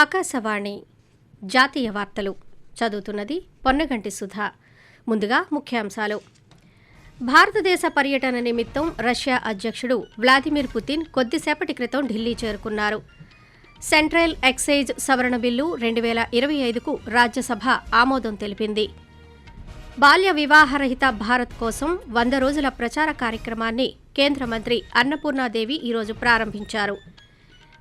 ఆకాశవాణి జాతీయ వార్తలు. చదువుతున్నది పొన్నగంటి సుధా. ముందుగా ముఖ్యాంశాలు. భారతదేశ పర్యటన నిమిత్తం రష్యా అధ్యక్షుడు వ్లాదిమిర్ పుతిన్ కొద్దిసేపటి క్రితం ఢిల్లీ చేరుకున్నారు. సెంట్రల్ ఎక్సైజ్ సవరణ బిల్లు రెండు వేల ఇరవై ఐదుకు రాజ్యసభ ఆమోదం తెలిపింది. బాల్య వివాహరహిత భారత్ కోసం వంద రోజుల ప్రచార కార్యక్రమాన్ని కేంద్ర మంత్రి అన్నపూర్ణాదేవి ఈరోజు ప్రారంభించారు.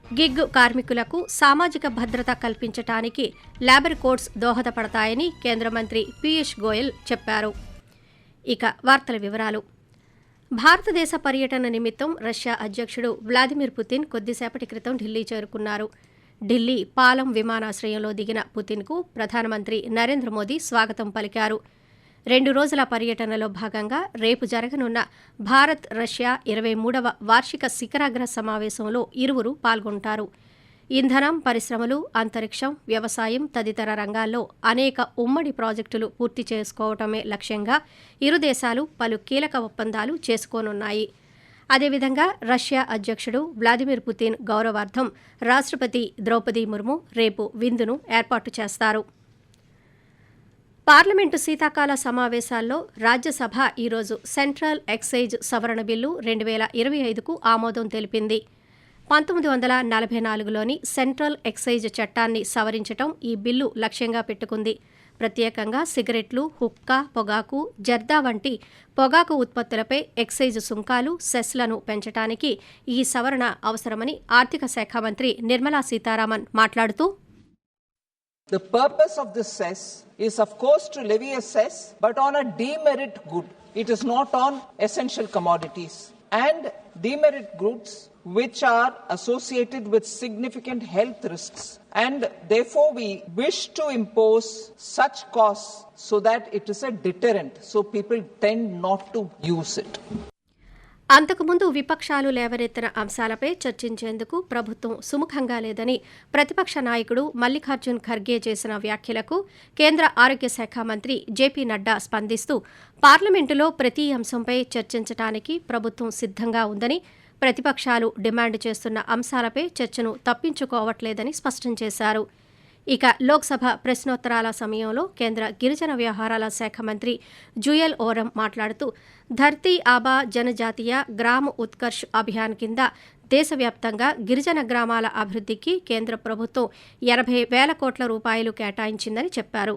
గిగ్ కార్మికులకు సామాజిక భద్రత కల్పించటానికి లేబర్ కోడ్స్ దోహదపడతాయని కేంద్ర మంత్రి పీయూష్ గోయల్ చెప్పారు. ఇక వార్తల వివరాలు. భారతదేశ పర్యటన నిమిత్తం రష్యా అధ్యక్షుడు వ్లాదిమిర్ పుతిన్ కొద్దిసేపటి క్రితం ఢిల్లీ చేరుకున్నారు. ఢిల్లీ పాలం విమానాశ్రయంలో దిగిన పుతిన్కు ప్రధానమంత్రి నరేంద్ర మోదీ స్వాగతం పలికారు. రెండు రోజుల పర్యటనలో భాగంగా రేపు జరగనున్న భారత్ రష్యా ఇరవై మూడవ వార్షిక శిఖరాగ్ర సమావేశంలో ఇరువురు పాల్గొంటారు. ఇంధనం పరిశ్రమలు అంతరిక్షం వ్యవసాయం తదితర రంగాల్లో అనేక ఉమ్మడి ప్రాజెక్టులు పూర్తి చేసుకోవటమే లక్ష్యంగా ఇరు దేశాలు పలు కీలక ఒప్పందాలు చేసుకోనున్నాయి. అదేవిధంగా రష్యా అధ్యక్షుడు వ్లాదిమిర్ పుతిన్ గౌరవార్థం రాష్ట్రపతి ద్రౌపది ముర్ము రేపు విందును ఏర్పాటు చేస్తారు. పార్లమెంటు శీతాకాల సమావేశాల్లో రాజ్యసభ ఈరోజు సెంట్రల్ ఎక్సైజ్ సవరణ బిల్లు రెండు వేల ఇరవై ఐదుకు ఆమోదం తెలిపింది. పంతొమ్మిది వందల నలభై నాలుగులోని సెంట్రల్ ఎక్సైజ్ చట్టాన్ని సవరించటం ఈ బిల్లు లక్ష్యంగా పెట్టుకుంది. ప్రత్యేకంగా సిగరెట్లు హుక్కా పొగాకు జర్దా వంటి పొగాకు ఉత్పత్తులపై ఎక్సైజ్ సుంకాలు సెస్లను పెంచడానికి ఈ సవరణ అవసరమని ఆర్థిక శాఖ మంత్రి నిర్మలా సీతారామన్ మాట్లాడుతూ The purpose of this cess is, of course, to levy a cess, but on a demerit good. It is not on essential commodities. And demerit goods which are associated with significant health risks. And therefore, we wish to impose such costs so that it is a deterrent, so people tend not to use it. అంతకుముందు విపక్షాలు లేవనెత్తిన అంశాలపై చర్చించేందుకు ప్రభుత్వం సుముఖంగా లేదని ప్రతిపక్ష నాయకుడు మల్లికార్జున్ ఖర్గే చేసిన వ్యాఖ్యలకు కేంద్ర ఆరోగ్య శాఖ మంత్రి జేపీ నడ్డా స్పందిస్తూ పార్లమెంటులో ప్రతి అంశంపై చర్చించడానికి ప్రభుత్వం సిద్ధంగా ఉందని ప్రతిపక్షాలు డిమాండ్ చేస్తున్న అంశాలపై చర్చను తప్పించుకోవట్లేదని స్పష్టం చేశారు. ఇక లోక్సభ ప్రశ్నోత్తరాల సమయంలో కేంద్ర గిరిజన వ్యవహారాల శాఖ మంత్రి జుయల్ ఓరం మాట్లాడుతూ ధర్తీ ఆబా జనజాతీయ గ్రామ ఉత్కర్ష్ అభియాన్ కింద దేశవ్యాప్తంగా గిరిజన గ్రామాల అభివృద్ధికి కేంద్ర ప్రభుత్వం ఎనభై వేల కోట్ల రూపాయలు కేటాయించిందని చెప్పారు.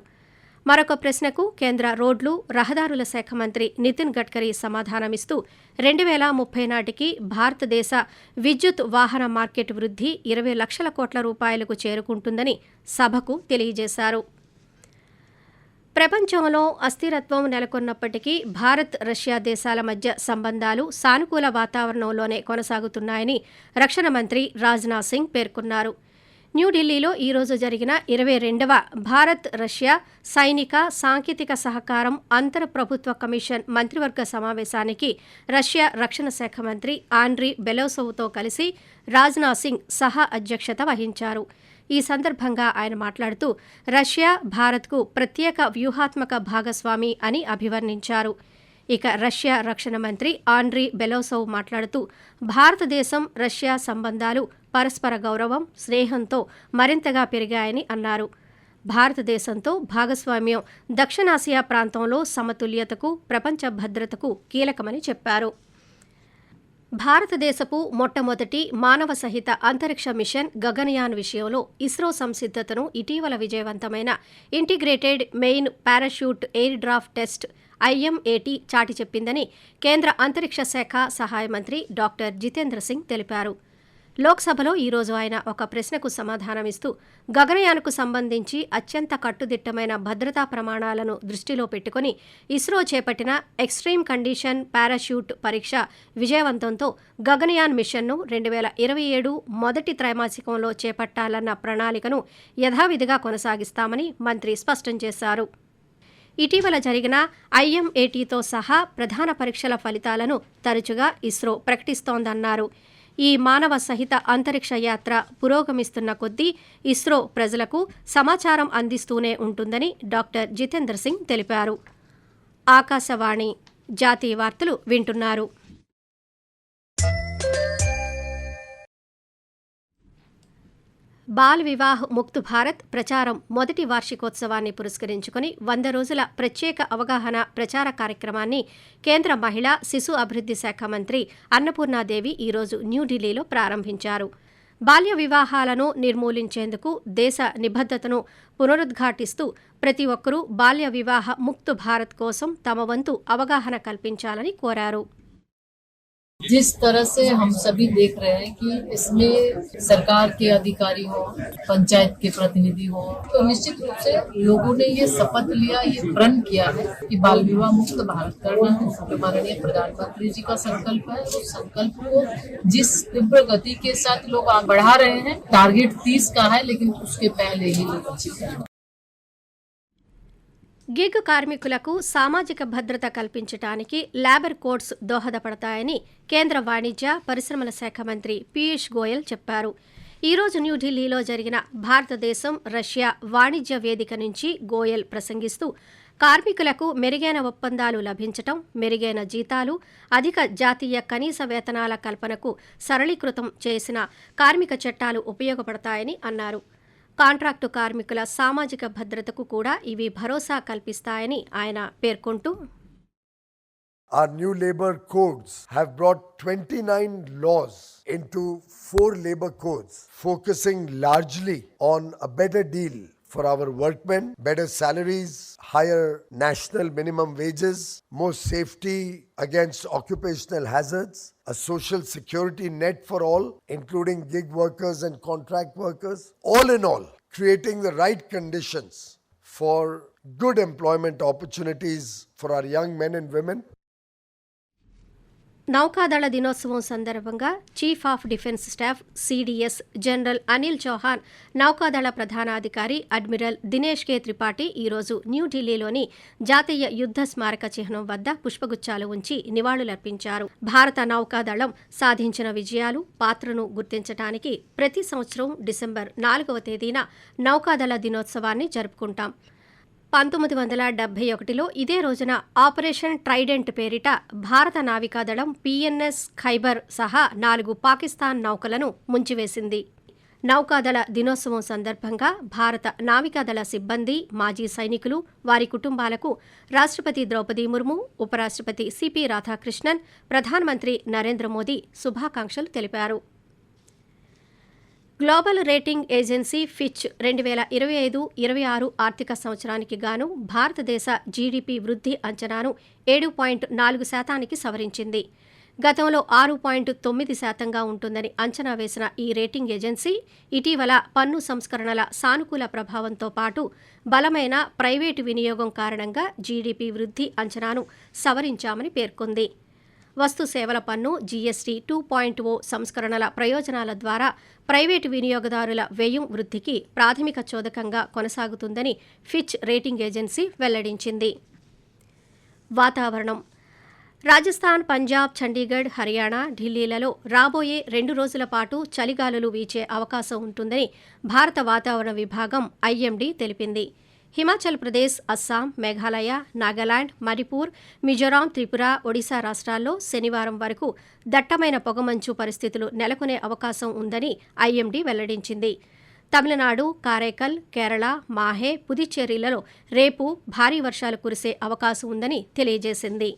మరొక ప్రశ్నకు కేంద్ర రోడ్లు రహదారుల శాఖ మంత్రి నితిన్ గడ్కరీ సమాధానమిస్తూ రెండు వేల ముప్పై నాటికి భారతదేశ విద్యుత్ వాహన మార్కెట్ వృద్ధి ఇరవై లక్షల కోట్ల రూపాయలకు చేరుకుంటుందని సభకు తెలియజేశారు. ప్రపంచంలో అస్థిరత్వం నెలకొన్నప్పటికీ భారత్ రష్యా దేశాల మధ్య సంబంధాలు సానుకూల వాతావరణంలోనే కొనసాగుతున్నాయని రక్షణ మంత్రి రాజ్నాథ్ సింగ్ పేర్కొన్నారు. న్యూఢిల్లీలో ఈరోజు జరిగిన ఇరవై రెండవ భారత్ రష్యా సైనిక సాంకేతిక సహకారం అంతర ప్రభుత్వ కమిషన్ మంత్రివర్గ సమావేశానికి రష్యా రక్షణ శాఖ మంత్రి ఆండ్రీ బెలోసోవ్తో కలిసి రాజ్నాథ్ సింగ్ సహా అధ్యక్షత వహించారు. ఈ సందర్భంగా ఆయన మాట్లాడుతూ రష్యా భారత్కు ప్రత్యేక వ్యూహాత్మక భాగస్వామి అని అభివర్ణించారు. ఇక రష్యా రక్షణ మంత్రి ఆండ్రీ బెలోసోవ్ మాట్లాడుతూ భారతదేశం రష్యా సంబంధాలు పరస్పర గౌరవం స్నేహంతో మరింతగా పెరిగాయని అన్నారు. భారతదేశంతో భాగస్వామ్యం దక్షిణాసియా ప్రాంతంలో సమతుల్యతకు ప్రపంచ భద్రతకు కీలకమని చెప్పారు. భారతదేశపు మొట్టమొదటి మానవ సహిత అంతరిక్ష మిషన్ గగనయాన్ విషయంలో ఇస్రో సంసిద్ధతను ఇటీవల విజయవంతమైన integrated main parachute air drop test IMAT చాటి చెప్పిందని కేంద్ర అంతరిక్ష శాఖ సహాయ మంత్రి డాక్టర్ జితేంద్ర సింగ్ తెలిపారు. లోక్సభలో ఈరోజు ఆయన ఒక ప్రశ్నకు సమాధానమిస్తూ గగనయాన్కు సంబంధించి అత్యంత కట్టుదిట్టమైన భద్రతా ప్రమాణాలను దృష్టిలో పెట్టుకుని ఇస్రో చేపట్టిన ఎక్స్ట్రీమ్ కండిషన్ పారాషూట్ పరీక్ష విజయవంతంతో గగనయాన్ మిషన్ను రెండు వేల ఇరవై ఏడు మొదటి త్రైమాసికంలో చేపట్టాలన్న ప్రణాళికను యథావిధిగా కొనసాగిస్తామని మంత్రి స్పష్టం చేశారు. ఇటీవల జరిగిన ఐఎంఏటీతో సహా ప్రధాన పరీక్షల ఫలితాలను తరచుగా ఇస్రో ప్రకటిస్తోందన్నారు. ఈ మానవ సహిత అంతరిక్ష యాత్ర పురోగమిస్తున్న కొద్దీ ఇస్రో ప్రజలకు సమాచారం అందిస్తూనే ఉంటుందని డాక్టర్ జితేంద్ర సింగ్ తెలిపారు. ఆకాశవాణి జాతీయ వార్తలు వింటున్నారు. బాల్ వివాహ్ ముక్త్ భారత్ ప్రచారం మొదటి వార్షికోత్సవాన్ని పురస్కరించుకుని వంద రోజుల ప్రత్యేక అవగాహన ప్రచార కార్యక్రమాన్ని కేంద్ర మహిళా శిశు అభివృద్ధి శాఖ మంత్రి అన్నపూర్ణాదేవి ఈరోజు న్యూఢిల్లీలో ప్రారంభించారు. బాల్య వివాహాలను నిర్మూలించేందుకు దేశ నిబద్ధతను పునరుద్ఘాటిస్తూ ప్రతి ఒక్కరూ బాల్య వివాహ ముక్త్ భారత్ కోసం తమ వంతు అవగాహన కల్పించాలని కోరారు. जिस तरह से हम सभी देख रहे हैं कि इसमें सरकार के अधिकारी हो, पंचायत के प्रतिनिधि हो तो निश्चित रूप से लोगों ने ये शपथ लिया, ये प्रण किया है कि बाल विवाह मुक्त भारत करना है। जो माननीय प्रधानमंत्री जी का संकल्प है। उस संकल्प को जिस तीव्र गति के साथ लोग बढ़ा रहे हैं टारगेट तीस का है, लेकिन उसके पहले ही लोग గిగ్ కార్మికులకు సామాజిక భద్రత కల్పించడానికి లేబర్ కోడ్స్ దోహదపడతాయని కేంద్ర వాణిజ్య పరిశ్రమల శాఖ మంత్రి పీయూష్ గోయల్ చెప్పారు. ఈ రోజు న్యూఢిల్లీలో జరిగిన భారతదేశం రష్యా వాణిజ్య వేదిక నుంచి గోయల్ ప్రసంగిస్తూ కార్మికులకు మెరుగైన ఒప్పందాలు లభించటం మెరుగైన జీతాలు అధిక జాతీయ కనీస వేతనాల కల్పనకు సరళీకృతం చేసిన కార్మిక చట్టాలు ఉపయోగపడతాయని అన్నారు. కాంట్రాక్టు కార్మికుల సామాజిక భద్రతకు కూడా ఇవి భరోసా కల్పిస్తాయని ఆయన పేర్కొంటూ Our new labor codes have brought 29 laws into four labor codes, focusing largely on a better deal for our workmen, better salaries, higher national minimum wages, more safety against occupational hazards, a social security net for all, including gig workers and contract workers. All in all, creating the right conditions for good employment opportunities for our young men and women నౌకాదళ దినోత్సవం సందర్భంగా chief of defence staff CDS general Anil Chauhan నౌకాదళ ప్రధానాధికారి admiral Dinesh కే త్రిపాఠి ఈరోజు న్యూఢిల్లీలోని జాతీయ యుద్ధ స్మారక చిహ్నం వద్ద పుష్పగుచ్చాలు ఉంచి నివాళులర్పించారు. భారత నౌకాదళం సాధించిన విజయాలు పాత్రను గుర్తించడానికి ప్రతి సంవత్సరం డిసెంబర్ నాలుగవ తేదీన నౌకాదళ దినోత్సవాన్ని జరుపుకుంటాం. పంతొమ్మిది వందల డెబ్బై ఒకటిలో ఇదే రోజున ఆపరేషన్ ట్రైడెంట్ పేరిట భారత నావికాదళం పిఎన్ఎస్ ఖైబర్ సహా నాలుగు పాకిస్తాన్ నౌకలను ముంచివేసింది. నౌకాదళ దినోత్సవం సందర్భంగా భారత నావికాదళ సిబ్బంది మాజీ సైనికులు వారి కుటుంబాలకు రాష్ట్రపతి ద్రౌపది ముర్ము ఉపరాష్ట్రపతి సిపి రాధాకృష్ణన్ ప్రధానమంత్రి నరేంద్ర మోదీ శుభాకాంక్షలు తెలిపారు. గ్లోబల్ రేటింగ్ ఏజెన్సీ ఫిచ్ రెండు వేల ఇరవై ఐదు ఇరవై ఆరు ఆర్థిక సంవత్సరానికి గాను భారతదేశ జీడిపి వృద్ధి అంచనాను ఏడు పాయింట్ నాలుగు శాతానికి సవరించింది. గతంలో ఆరు పాయింట్ తొమ్మిది శాతంగా ఉంటుందని అంచనా వేసిన ఈ రేటింగ్ ఏజెన్సీ ఇటీవల పన్ను సంస్కరణల సానుకూల ప్రభావంతో పాటు బలమైన ప్రైవేటు వినియోగం కారణంగా జీడీపీ వృద్ధి అంచనాను సవరించామని పేర్కొంది. వస్తు సేవల పన్ను జీఎస్టీ టూ పాయింట్ ఓ సంస్కరణల ప్రయోజనాల ద్వారా ప్రైవేటు వినియోగదారుల వ్యయం వృద్ధికి ప్రాథమిక చోదకంగా కొనసాగుతుందని ఫిచ్ రేటింగ్ ఏజెన్సీ వెల్లడించింది. వాతావరణం. రాజస్థాన్ పంజాబ్ చండీగఢ్ హర్యానా ఢిల్లీలలో రాబోయే రెండు రోజుల పాటు చలిగాలులు వీచే అవకాశం ఉంటుందని భారత వాతావరణ విభాగం ఐఎండీ తెలిపింది. హిమాచల్ ప్రదేశ్ అస్సాం మేఘాలయ నాగాలాండ్ మణిపూర్ మిజోరాం త్రిపుర ఒడిశా రాష్ట్రాల్లో శనివారం వరకు దట్టమైన పొగమంచు పరిస్థితులు నెలకొనే అవకాశం ఉందని ఐఎండీ వెల్లడించింది. తమిళనాడు కారైకల్ కేరళ మాహే పుదుచ్చేరిలలో రేపు భారీ వర్షాలు కురిసే అవకాశం ఉందని తెలియజేసింది.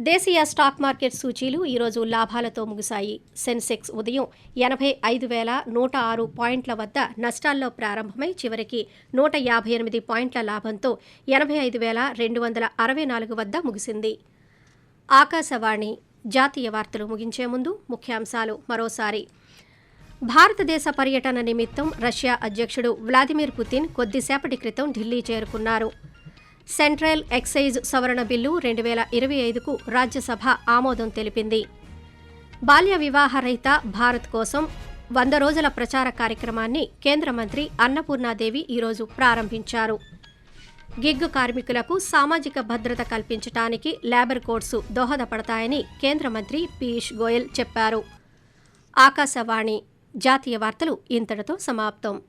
దేశీయ స్టాక్ మార్కెట్ సూచీలు ఈరోజు లాభాలతో ముగిశాయి. సెన్సెక్స్ ఉదయం ఎనభై ఐదు వేల నూట ఆరు పాయింట్ల వద్ద నష్టాల్లో ప్రారంభమై చివరికి నూట యాభై ఎనిమిది పాయింట్ల లాభంతో ఎనభై ఐదు వేల రెండు వందల అరవై నాలుగు వద్ద ముగిసింది. ఆకాశవాణి జాతీయ వార్తలు ముగించే ముందు ముఖ్యాంశాలు మరోసారి. భారతదేశ పర్యటన నిమిత్తం రష్యా అధ్యక్షుడు వ్లాదిమిర్ పుతిన్ కొద్దిసేపటి క్రితం ఢిల్లీ చేరుకున్నారు. సెంట్రల్ ఎక్సైజ్ సవరణ బిల్లు రెండు వేల ఇరవై ఐదుకు రాజ్యసభ ఆమోదం తెలిపింది. బాల్య వివాహ రహిత భారత్ కోసం వంద రోజుల ప్రచార కార్యక్రమాన్ని కేంద్ర మంత్రి అన్నపూర్ణాదేవి ఈరోజు ప్రారంభించారు. గిగ్ కార్మికులకు సామాజిక భద్రత కల్పించడానికి లేబర్ కోడ్సు దోహదపడతాయని కేంద్ర మంత్రి పీయూష్ గోయల్ చెప్పారు. ఆకాశవాణి జాతీయ వార్తలు ఇంతటితో సమాప్తం.